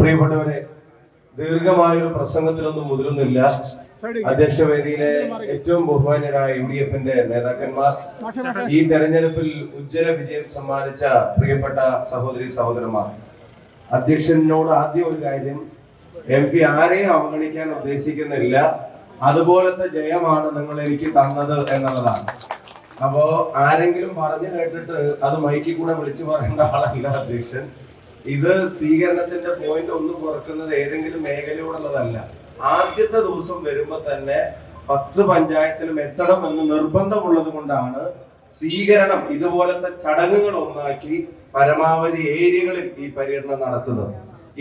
പ്രിയപ്പെട്ടവരെ ദീർഘമായ ഒരു പ്രസംഗത്തിലൊന്നും മുതിരുന്നില്ല. അധ്യക്ഷവേദിയിലെ ഏറ്റവും ബഹുമാന്യരായ യു ഡി എഫിന്റെ നേതാക്കന്മാർ ഈ തെരഞ്ഞെടുപ്പിൽ ഉജ്ജ്വല വിജയം സമ്മാനിച്ച പ്രിയപ്പെട്ട സഹോദരി സഹോദരന്മാർ. അധ്യക്ഷനോട് ആദ്യം ഒരു കാര്യം എം പി ആരെയും അവഗണിക്കാൻ ഉദ്ദേശിക്കുന്നില്ല. അതുപോലത്തെ ജയമാണ് നിങ്ങൾ എനിക്ക് തന്നത് എന്നുള്ളതാണ്. അപ്പോ ആരെങ്കിലും പറഞ്ഞു കേട്ടിട്ട് അത് മൈക്കിൽ കൂടെ വിളിച്ചു പറയേണ്ട ആളല്ല അധ്യക്ഷൻ. ഇത് സ്വീകരണത്തിന്റെ പോയിന്റ് ഒന്നും കുറക്കുന്നത് ഏതെങ്കിലും മേഖലയോടുള്ളതല്ല. ആദ്യത്തെ ദിവസം വരുമ്പോ തന്നെ പത്ത് പഞ്ചായത്തിലും എത്തണം എന്ന് നിർബന്ധമുള്ളത് കൊണ്ടാണ് സ്വീകരണം ഇതുപോലത്തെ ചടങ്ങുകൾ ഒന്നാക്കി പരമാവധി ഏരിയകളിൽ ഈ പര്യടനം നടത്തുന്നത്.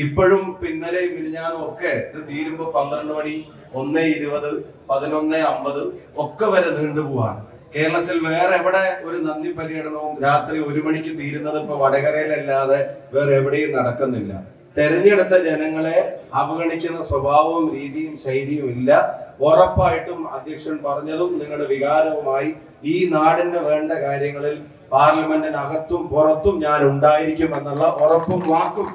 ഇപ്പോഴും പിന്നലെ മിനിഞ്ഞാനും ഒക്കെ ഇത് തീരുമ്പോ പന്ത്രണ്ട് മണി ഒന്ന് ഇരുപത് പതിനൊന്ന് അമ്പത് ഒക്കെ വരെ നീണ്ടുപോവാണ്. കേരളത്തിൽ വേറെ എവിടെ ഒരു നന്ദി പര്യടനവും രാത്രി ഒരു മണിക്ക് തീരുന്നത് ഇപ്പൊ വടകരയിലല്ലാതെ വേറെ എവിടെയും നടക്കുന്നില്ല. തെരഞ്ഞെടുത്ത ജനങ്ങളെ അവഗണിക്കുന്ന സ്വഭാവവും രീതിയും ശൈലിയും ഇല്ല. ഉറപ്പായിട്ടും അധ്യക്ഷൻ പറഞ്ഞതും നിങ്ങളുടെ വികാരവുമായി ഈ നാടിന് വേണ്ട കാര്യങ്ങളിൽ പാർലമെന്റിനകത്തും പുറത്തും ഞാൻ ഉണ്ടായിരിക്കും എന്നുള്ള ഉറപ്പും വാക്കും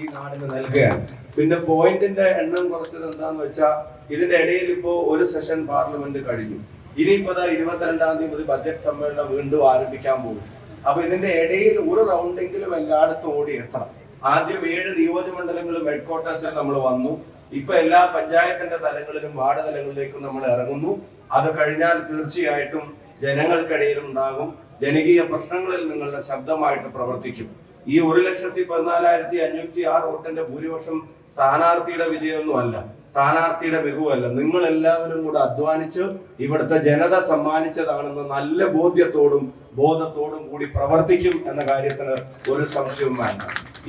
ഈ നാടിന് നൽകുകയാണ്. പിന്നെ പോയിന്റിന്റെ എണ്ണം കുറച്ചത് എന്താന്ന് വെച്ചാൽ ഇതിന്റെ ഇടയിൽ ഇപ്പോ ഒരു സെഷൻ പാർലമെന്റ് കഴിഞ്ഞു. ഇനിയിപ്പോ ഇരുപത്തിരണ്ടാം തീയതി മുതൽ ബജറ്റ് സമ്മേളനം വീണ്ടും ആരംഭിക്കാൻ പോകും. അപ്പൊ ഇതിന്റെ ഇടയിൽ ഒരു റൗണ്ടെങ്കിലും എല്ലായിടത്തും ഓടി എത്തണം. ആദ്യം ഏഴ് നിയോജകമണ്ഡലങ്ങളും ഹെഡ് ക്വാർട്ടേഴ്സിൽ നമ്മൾ വന്നു. ഇപ്പൊ എല്ലാ പഞ്ചായത്തിന്റെ തലങ്ങളിലും വാർഡ് തലങ്ങളിലേക്കും നമ്മൾ ഇറങ്ങുന്നു. അത് കഴിഞ്ഞാൽ തീർച്ചയായിട്ടും ജനങ്ങൾക്കിടയിൽ ഉണ്ടാകും ജനകീയ പ്രശ്നങ്ങളിൽ നിങ്ങളുടെ ശബ്ദമായിട്ട് പ്രവർത്തിക്കും. ഈ ഒരു ലക്ഷത്തി പതിനാലായിരത്തി അഞ്ഞൂറ്റി ആറ് വോട്ടിന്റെ ഭൂരിപക്ഷം സ്ഥാനാർത്ഥിയുടെ വിജയമൊന്നും അല്ല സ്ഥാനാർത്ഥിയുടെ മികവല്ല നിങ്ങൾ എല്ലാവരും കൂടെ അധ്വാനിച്ച് ഇവിടുത്തെ ജനത സമ്മാനിച്ചതാണെന്ന് നല്ല ബോധ്യത്തോടും ബോധത്തോടും കൂടി പ്രവർത്തിക്കും എന്ന കാര്യത്തിന് ഒരു സംശയവും വേണ്ട.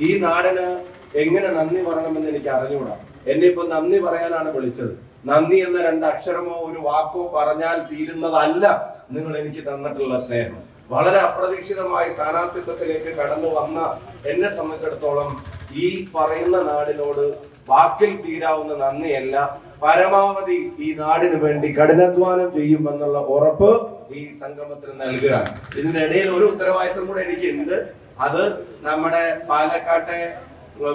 ഈ നാടിന് എങ്ങനെ നന്ദി പറയണമെന്ന് എനിക്ക് അറിഞ്ഞുകൂടാ. എന്നെ ഇപ്പൊ നന്ദി പറയാനാണ് വിളിച്ചത്. നന്ദി എന്ന രണ്ട് അക്ഷരമോ ഒരു വാക്കോ പറഞ്ഞാൽ തീരുന്നതല്ല നിങ്ങൾ എനിക്ക് തന്നിട്ടുള്ള സ്നേഹം. വളരെ അപ്രതീക്ഷിതമായി സ്ഥാനാർത്ഥിത്വത്തിലേക്ക് കടന്നു വന്ന എന്നെ സംബന്ധിച്ചിടത്തോളം ഈ പറയുന്ന നാടിനോട് വാക്കിൽ തീരാവുന്ന നന്ദിയല്ല. പരമാവധി ഈ നാടിന് വേണ്ടി കഠിനാധ്വാനം ചെയ്യുമെന്നുള്ള ഉറപ്പ് ഈ സംഗമത്തിന് നൽകുകയാണ്. ഇതിനിടയിൽ ഒരു ഉത്തരവാദിത്തം കൂടെ എനിക്കുണ്ട്. അത് നമ്മുടെ പാലക്കാട്ടെ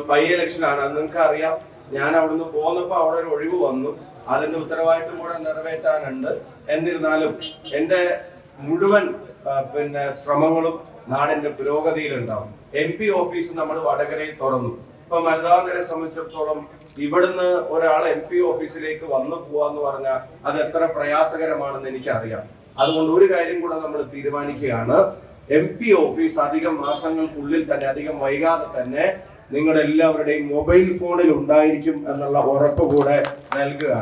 ബൈ ഇലക്ഷനാണ് നിങ്ങൾക്ക് അറിയാം ഞാൻ അവിടുന്ന് പോന്നപ്പോ അവിടെ ഒരു ഒഴിവ് വന്നു. അതിന്റെ ഉത്തരവാദിത്തം കൂടെ നിറവേറ്റാനുണ്ട്. എന്നിരുന്നാലും എന്റെ മുഴുവൻ പിന്നെ ശ്രമങ്ങളും നാടിന്റെ പുരോഗതിയിലുണ്ടാവും. എം പി ഓഫീസ് നമ്മൾ വടകരയിൽ തുറന്നു. ഇപ്പൊ മരുതാന്തരെ സംബന്ധിച്ചിടത്തോളം ഇവിടുന്ന് ഒരാൾ എം പി ഓഫീസിലേക്ക് വന്നു പോവാന്ന് പറഞ്ഞാൽ അത് എത്ര പ്രയാസകരമാണെന്ന് എനിക്കറിയാം. അതുകൊണ്ട് ഒരു കാര്യം കൂടെ നമ്മൾ തീരുമാനിക്കുകയാണ്. എം പി ഓഫീസ് അധികം മാസങ്ങൾക്കുള്ളിൽ തന്നെ അധികം വൈകാതെ തന്നെ നിങ്ങളുടെ എല്ലാവരുടെയും മൊബൈൽ ഫോണിൽ ഉണ്ടായിരിക്കും എന്നുള്ള ഉറപ്പ് കൂടെ നൽകുക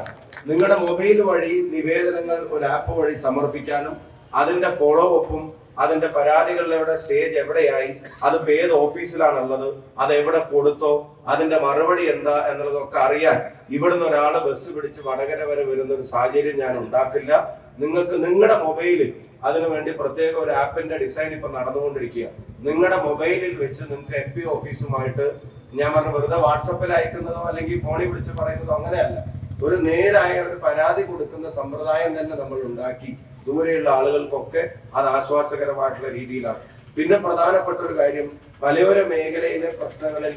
നിങ്ങളുടെ മൊബൈൽ വഴി നിവേദനങ്ങൾ ഒരു ആപ്പ് വഴി സമർപ്പിക്കാനും അതിന്റെ ഫോളോ അപ്പും അതിന്റെ പരാതികളിലൂടെ സ്റ്റേജ് എവിടെയായി അത് ഏത് ഓഫീസിലാണുള്ളത് അത് എവിടെ കൊടുത്തോ അതിന്റെ മറുപടി എന്താ എന്നുള്ളതൊക്കെ അറിയാൻ ഇവിടുന്ന് ഒരാൾ ബസ് പിടിച്ച് വടകര വരെ വരുന്ന ഒരു സാഹചര്യം ഞാൻ ഉണ്ടാക്കില്ല. നിങ്ങൾക്ക് നിങ്ങളുടെ മൊബൈലിൽ അതിനുവേണ്ടി പ്രത്യേക ഒരു ആപ്പിന്റെ ഡിസൈൻ ഇപ്പൊ നടന്നുകൊണ്ടിരിക്കുക നിങ്ങളുടെ മൊബൈലിൽ വെച്ച് നിങ്ങൾക്ക് എം പി ഓഫീസുമായിട്ട് ഞാൻ പറഞ്ഞ വെറുതെ വാട്സപ്പിൽ അയക്കുന്നതോ അല്ലെങ്കിൽ ഫോണിൽ വിളിച്ച് പറയുന്നതോ അങ്ങനെയല്ല. ഒരു നേരായ ഒരു പരാതി കൊടുക്കുന്ന സമ്പ്രദായം തന്നെ നമ്മൾ ഉണ്ടാക്കി. ദൂരെയുള്ള ആളുകൾക്കൊക്കെ അത് ആശ്വാസകരമായിട്ടുള്ള രീതിയിലാണ് പിന്നെ പ്രധാനപ്പെട്ട ഒരു കാര്യം മലയോര മേഖലയിലെ പ്രശ്നങ്ങളിൽ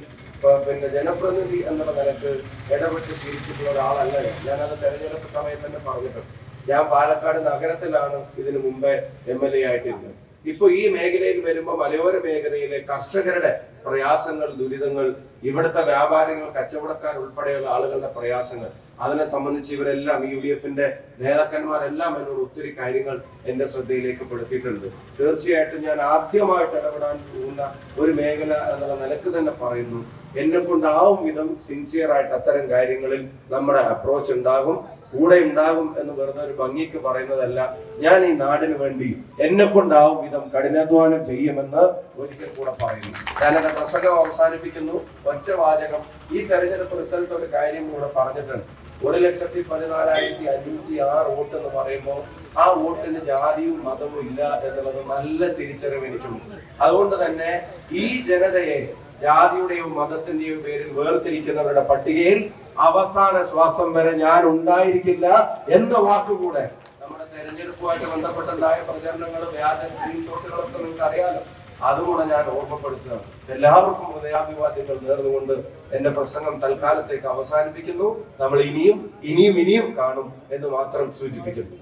പിന്നെ ജനപ്രതിനിധി എന്നുള്ള നിലയ്ക്ക് ഇടപെട്ട് തിരിച്ചിട്ടുള്ള ഒരാളല്ല ഞാൻ. ഞാനത് തെരഞ്ഞെടുപ്പ് സമയത്ത് തന്നെ പറഞ്ഞിട്ടുണ്ട്. ഞാൻ പാലക്കാട് നഗരത്തിലാണ് ഇതിനു മുമ്പേ എം എൽ എ ആയിട്ടിരുന്നത്. ഇപ്പൊ ഈ മേഖലയിൽ വരുമ്പോൾ മലയോര മേഖലയിലെ കർഷകരുടെ പ്രയാസങ്ങൾ ദുരിതങ്ങൾ ഇവിടുത്തെ വ്യാപാരികൾ കച്ചവടക്കാർ ഉൾപ്പെടെയുള്ള ആളുകളുടെ പ്രയാസങ്ങൾ അതിനെ സംബന്ധിച്ച് ഇവരെല്ലാം യു ഡി എഫിന്റെ നേതാക്കന്മാരെല്ലാം എന്നോട് ഒത്തിരി കാര്യങ്ങൾ എന്റെ ശ്രദ്ധയിലേക്ക് പെടുത്തിയിട്ടുണ്ട്. തീർച്ചയായിട്ടും ഞാൻ ആദ്യമായിട്ട് ഇടപെടാൻ പോകുന്ന ഒരു മേഖല എന്നുള്ള നിലയ്ക്ക് തന്നെ പറയുന്നു. എന്നെ കൊണ്ടാവും വിധം സിൻസിയർ ആയിട്ട് അത്തരം കാര്യങ്ങളിൽ നമ്മുടെ അപ്രോച്ച് ഉണ്ടാകും. കൂടെ ഉണ്ടാകും എന്ന് വെറുതെ ഒരു ഭംഗിക്ക് പറയുന്നതല്ല ഞാൻ ഈ നാടിന് വേണ്ടി എന്നെ കൊണ്ടാവും വിധം കഠിനാധ്വാനം ചെയ്യുമെന്ന് ഒരിക്കൽ കൂടെ പറയുന്നു. ഞാൻ എന്റെ പ്രസംഗം അവസാനിപ്പിക്കുന്നു. ഒറ്റ വാചകം. ഈ തെരഞ്ഞെടുപ്പ് റിസൾട്ട് ഒരു കാര്യം കൂടെ പറഞ്ഞിട്ടുണ്ട്. ഒരു ലക്ഷത്തി പതിനാലായിരത്തി അഞ്ഞൂറ്റി ആറ് വോട്ട് എന്ന് പറയുമ്പോൾ ആ വോട്ടിന് ജാതിയും മതവും ഇല്ല എന്നുള്ളത് നല്ല തിരിച്ചറിവ് എനിക്കുണ്ട്. അതുകൊണ്ട് തന്നെ ഈ ജനതയെ ജാതിയുടെയോ മതത്തിന്റെയോ പേരിൽ വേർതിരിക്കുന്നവരുടെ പട്ടികയിൽ അവസാന ശ്വാസം വരെ ഞാൻ ഉണ്ടായിരിക്കില്ല എന്ന വാക്കുകൂടെ നമ്മുടെ തെരഞ്ഞെടുപ്പുമായിട്ട് ബന്ധപ്പെട്ടുണ്ടായ പ്രചരണങ്ങൾ വ്യാജ സ്ക്രീൻഷോട്ടുകളൊക്കെ നിങ്ങൾക്ക് അറിയാലോ അതുകൂടെ ഞാൻ ഓർമ്മപ്പെടുത്തുകയാണ് എല്ലാവർക്കും ഹൃദയാഭിവാദ്യങ്ങൾ നേർന്നുകൊണ്ട് എന്റെ പ്രസംഗം തൽക്കാലത്തേക്ക് അവസാനിപ്പിക്കുന്നു. നമ്മൾ ഇനിയും ഇനിയും ഇനിയും കാണും എന്ന് മാത്രം സൂചിപ്പിക്കുന്നു.